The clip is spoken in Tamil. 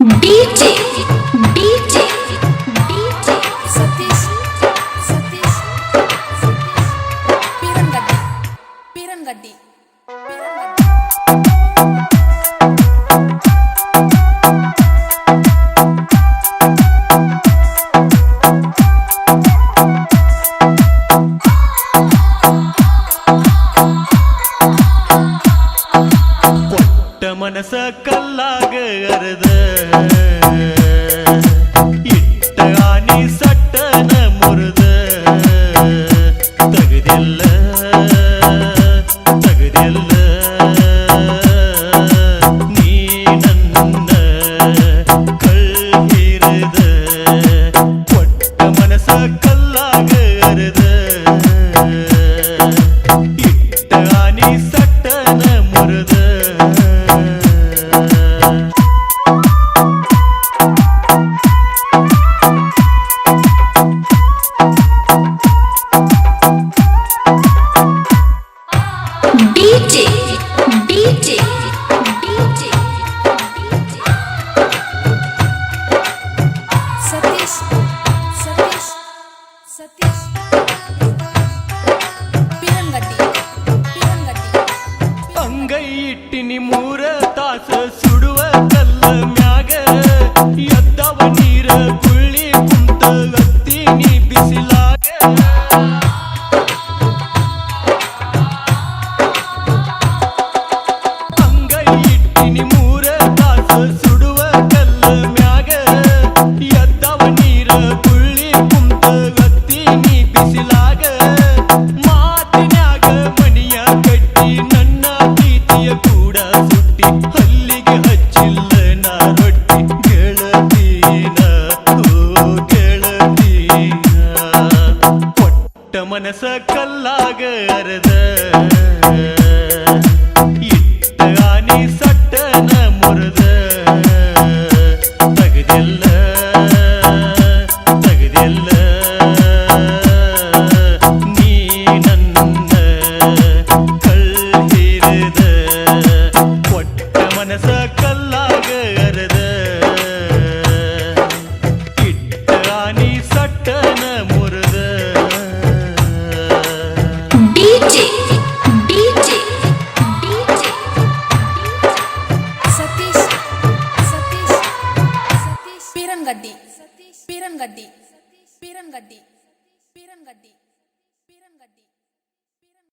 DJ, மனச கல்லாக அருத இட்ட ஆணி சட்டன முருத தகுதில்ல தகுதில்ல. நீ நன்ன ಇಟ್ಟಿನಿ ಮೂರ ತಾಸ ಸುಡುವ ಕಲ್ಲ ಮ್ಯಾಗ ಎದ್ದವ ನೀರ மனச கல்லாக அருத இட்டு ஆணி சட்டன முருத தகுதில்ல தகுதில்ல. நீ நன்ன கல் பீரங்கட்டி. பீரங்கட்டி. பீரங்கட்டி. பீரங்கட்டி.